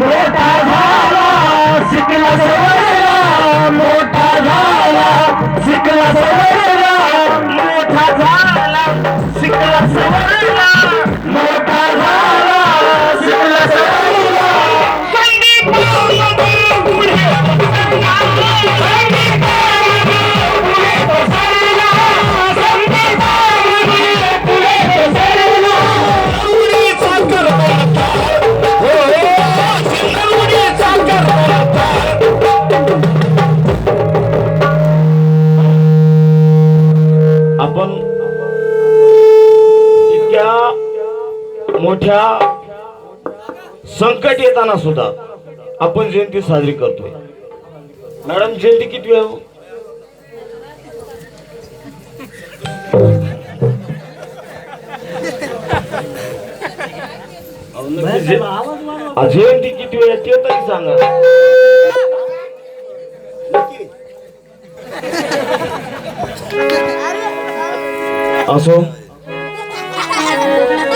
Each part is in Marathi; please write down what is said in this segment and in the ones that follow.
నూట इतक्या मोठ्या संकट येताना सुद्धा आपण जयंती साजरी करतोय. मॅडम जयंती किती वेळ? जयंती किती वेळ? आहे ते तरी सांगा. असो.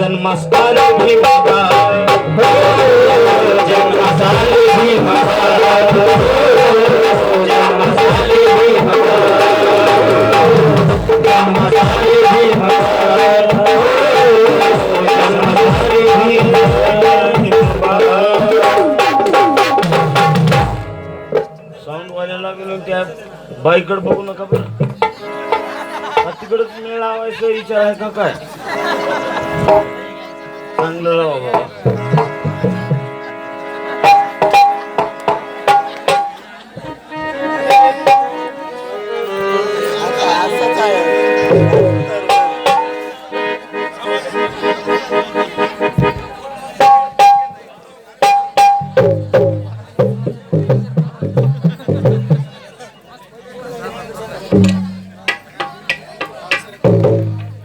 जन्मस्थान वाजायला गेलो त्या बाईकडे बघू नका बरं. तिकडच मेळ लावायचं विचार आहे का काय? 嗯嗯嗯嗯